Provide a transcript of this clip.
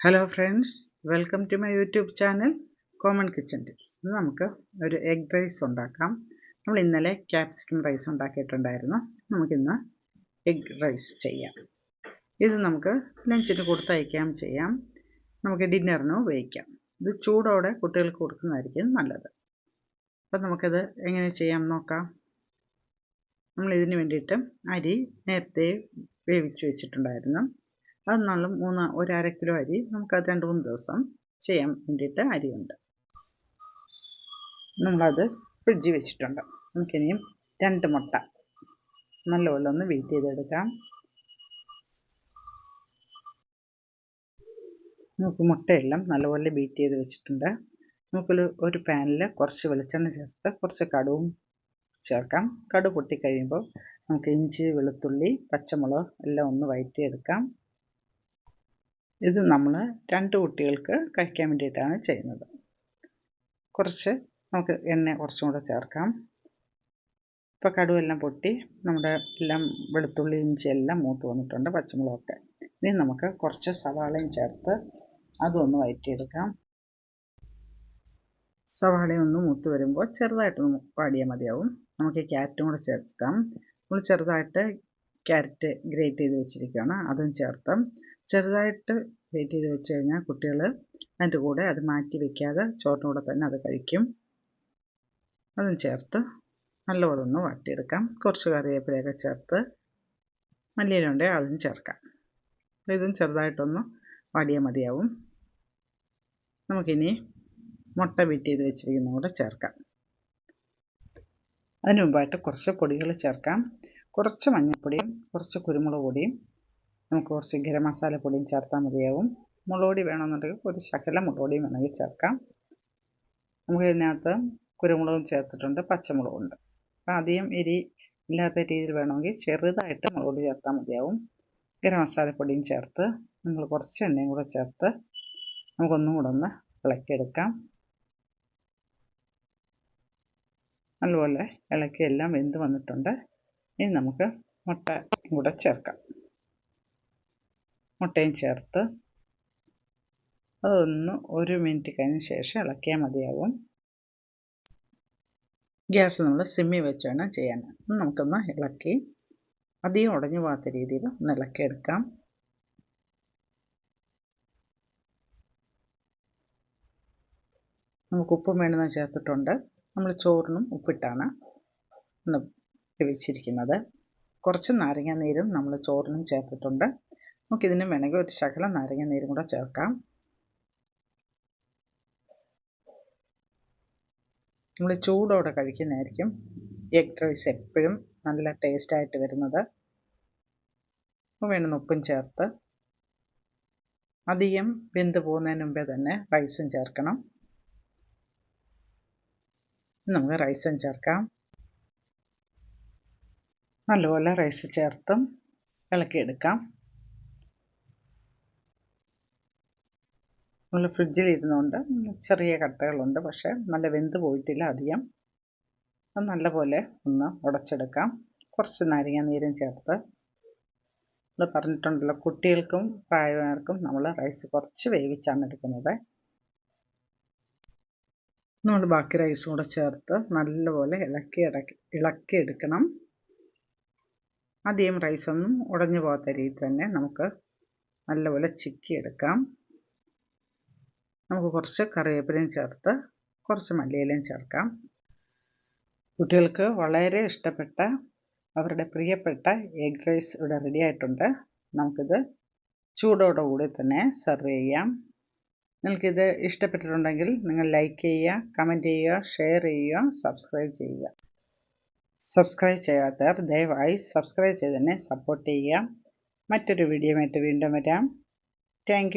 Hello friends welcome to my YouTube channel common kitchen tips ഇന്ന് നമുക്ക് ഒരു egg rice ഉണ്ടാക്കാം. നമ്മൾ ഇന്നലെ ക്യാപ്സിക്കം റൈസ് ഉണ്ടാക്കിയിട്ടുണ്ടായിരുന്നു. നമുക്കിന്ന് എഗ് റൈസ് ചെയ്യാം. ഇത് നമുക്ക് ലഞ്ചിന് കൊടുത്തയക്കാം ചെയ്യാം. നമുക്ക് ഡിന്നറിന് ഉപയോഗിക്കാം. ഇത് ചൂടോടെ കുട്ടികൾക്ക് കൊടുക്കുന്നതായിരിക്കും നല്ലത്. അപ്പം നമുക്കത് എങ്ങനെ ചെയ്യാം നോക്കാം. നമ്മൾ ഇതിന് വേണ്ടിയിട്ട് അരി നേരത്തെ വേവിച്ച് വെച്ചിട്ടുണ്ടായിരുന്നു. അത് നല്ല മൂന്ന് ഒരു അര കിലോ അരി നമുക്കത് രണ്ട് മൂന്ന് ദിവസം ചെയ്യാൻ വേണ്ടിയിട്ട് അരിയുണ്ട്. നമ്മളത് ഫ്രിഡ്ജിൽ വെച്ചിട്ടുണ്ട്. നമുക്കിനിയും രണ്ട് മുട്ട നല്ലപോലെ ഒന്ന് വെയിറ്റ് ചെയ്തെടുക്കാം. നമുക്ക് മുട്ടയെല്ലാം നല്ലപോലെ ബീറ്റ് ചെയ്ത് വെച്ചിട്ടുണ്ട്. നമുക്കൊരു ഒരു പാനിൽ കുറച്ച് വെളിച്ചെണ്ണ ചേർത്ത് കുറച്ച് കടുവും ചേർക്കാം. കടു പൊട്ടിക്കഴിയുമ്പോൾ നമുക്ക് ഇഞ്ചി വെളുത്തുള്ളി പച്ചമുളക് എല്ലാം ഒന്ന് വഴറ്റിയെടുക്കാം ഇത് നമ്മൾ രണ്ട് കുട്ടികൾക്ക് കഴിക്കാൻ വേണ്ടിയിട്ടാണ് ചെയ്യുന്നത്. കുറച്ച് നമുക്ക് എണ്ണ കുറച്ചും കൂടെ ചേർക്കാം. ഇപ്പോൾ കടുവെല്ലാം പൊട്ടി നമ്മുടെ എല്ലാം വെളുത്തുള്ളി ഇഞ്ചി എല്ലാം മൂത്ത് വന്നിട്ടുണ്ട് പച്ചമുളകൊക്കെ. ഇനി നമുക്ക് കുറച്ച് സവാളയും ചേർത്ത് അതൊന്ന് വഴറ്റിയെടുക്കാം സവാളയും ഒന്ന് മൂത്ത് വരുമ്പോൾ ചെറുതായിട്ടൊന്ന് വാടിയാൽ മതിയാവും. നമുക്ക് ക്യാരറ്റും കൂടെ ചേർക്കാം. നമ്മൾ ചെറുതായിട്ട് ക്യാരറ്റ് ഗ്രേറ്റ് ചെയ്ത് വെച്ചിരിക്കുകയാണ്. അതും ചേർത്ത്. ചെറുതായിട്ട് ഗ്രേറ്റ് ചെയ്ത് വെച്ച് കഴിഞ്ഞാൽ കുട്ടികൾ അതിന്റെ കൂടെ അത് മാറ്റി വെക്കാതെ ചോറിന്റെ കൂടെ തന്നെ അത് കഴിക്കും. അതും ചേർത്ത് നല്ലപോലെ ഒന്ന് വാട്ടിയെടുക്കാം കുറച്ച് കറിവേപ്പിലയൊക്കെ ചേർത്ത് മല്ലിയിലുണ്ടെങ്കിൽ അതും ചേർക്കാം. ഇതും ചെറുതായിട്ടൊന്ന് വാടിയാൽ മതിയാവും. നമുക്കിനി മുട്ട ബീറ്റ് ചെയ്ത് വെച്ചിരിക്കുന്ന കൂടെ ചേർക്കാം. അതിന് മുമ്പായിട്ട് കുറച്ച് പൊടികൾ ചേർക്കാം. കുറച്ച് മഞ്ഞൾപ്പൊടിയും കുറച്ച് കുരുമുളക് പൊടിയും നമുക്ക് കുറച്ച് ഗരം മസാല പൊടിയും ചേർത്താൽ മതിയാവും. മുളക് പൊടി വേണമെന്നുണ്ടെങ്കിൽ ഒരു ശകലം മുളക് പൊടിയും വേണമെങ്കിൽ ചേർക്കാം. നമുക്ക് ഇതിനകത്ത് കുരുമുളകും ചേർത്തിട്ടുണ്ട് പച്ചമുളകുണ്ട് അപ്പം അധികം എരി ഇല്ലാത്ത രീതിയിൽ വേണമെങ്കിൽ ചെറുതായിട്ട് മുളക് പൊടി ചേർത്താൽ മതിയാവും. ഗരം മസാലപ്പൊടിയും ചേർത്ത് നമ്മൾ കുറച്ച് എണ്ണയും കൂടെ ചേർത്ത് നമുക്കൊന്നും കൂടെ ഒന്ന് ഇളക്കിയെടുക്കാം. നല്ലപോലെ ഇളക്കി എല്ലാം വെന്ത് വന്നിട്ടുണ്ട്. ഇനി നമുക്ക് മുട്ട കൂടെ ചേർക്കാം. മുട്ടയും ചേർത്ത് അതൊന്ന് ഒരു മിനിറ്റ് കഴിഞ്ഞ ശേഷം ഇളക്കിയാൽ മതിയാവും. ഗ്യാസ് നമ്മൾ സിമ്മി വെച്ചാണ് ചെയ്യാൻ. നമുക്കൊന്ന് ഇളക്കി അധികം ഉടഞ്ഞു പോകാത്ത രീതിയിൽ ഒന്ന് ഇളക്കിയെടുക്കാം. നമുക്ക് ഉപ്പും വേണമെന്ന് ചേർത്തിട്ടുണ്ട്. നമ്മൾ ചോറിനും ഉപ്പിട്ടാണ്. ഒന്ന് വെച്ചിരിക്കുന്നത്. കുറച്ച് നാരങ്ങ നീരും നമ്മൾ ചോറിനും ചേർത്തിട്ടുണ്ട്. നമുക്കിതിന് വേണമെങ്കിൽ ഒരു ശകലം നാരങ്ങ നീരും കൂടെ ചേർക്കാം. നമ്മൾ ചൂടോടെ കഴിക്കുന്നതായിരിക്കും എഗ് റൈസ് എപ്പോഴും നല്ല ടേസ്റ്റായിട്ട് വരുന്നത്. വേണം ഉപ്പും ചേർത്ത് അധികം വെന്ത് പോകുന്നതിന് മുമ്പേ തന്നെ റൈസും ചേർക്കണം. നമുക്ക് റൈസും ചേർക്കാം. നല്ലപോലെ റൈസ് ചേർത്തും ഇളക്കിയെടുക്കാം. നമ്മൾ ഫ്രിഡ്ജിൽ ഇരുന്നുകൊണ്ട് ചെറിയ കട്ടകളുണ്ട് പക്ഷേ നല്ല വെന്ത് പോയിട്ടില്ല അധികം. നല്ലപോലെ ഒന്ന് ഉടച്ചെടുക്കാം. കുറച്ച് നാരങ്ങ നീരും ചേർത്ത്. നമ്മൾ പറഞ്ഞിട്ടുണ്ടല്ലോ കുട്ടികൾക്കും പ്രായമായവർക്കും നമ്മൾ റൈസ് കുറച്ച് വേവിച്ചാണ് എടുക്കുന്നത്. നമ്മൾ ബാക്കി റൈസും കൂടെ ചേർത്ത് നല്ലപോലെ ഇളക്കി ഇളക്കി ഇളക്കിയെടുക്കണം. അധികം റൈസൊന്നും ഉടഞ്ഞു പോകാത്ത രീതിയിൽ തന്നെ നമുക്ക് നല്ലപോലെ ചിക്കി എടുക്കാം നമുക്ക് കുറച്ച് കറിവേപ്പിലയും ചേർത്ത് കുറച്ച് മല്ലിയിലയും ചേർക്കാം. കുട്ടികൾക്ക് വളരെ ഇഷ്ടപ്പെട്ട അവരുടെ പ്രിയപ്പെട്ട എഗ് റൈസ് ഇവിടെ റെഡി ആയിട്ടുണ്ട്. നമുക്കിത് ചൂടോടുകൂടി തന്നെ സെർവ് ചെയ്യാം. നിങ്ങൾക്കിത് ഇഷ്ടപ്പെട്ടിട്ടുണ്ടെങ്കിൽ നിങ്ങൾ ലൈക്ക് ചെയ്യുക കമന്റ് ചെയ്യുക ഷെയർ ചെയ്യുക സബ്സ്ക്രൈബ് ചെയ്യുക. സബ്സ്ക്രൈബ് ചെയ്യാത്തവർ ദയവായി സബ്സ്ക്രൈബ് ചെയ്ത് തന്നെ സപ്പോർട്ട് ചെയ്യുക. മറ്റൊരു വീഡിയോ ആയിട്ട് വീണ്ടും വരാം. താങ്ക്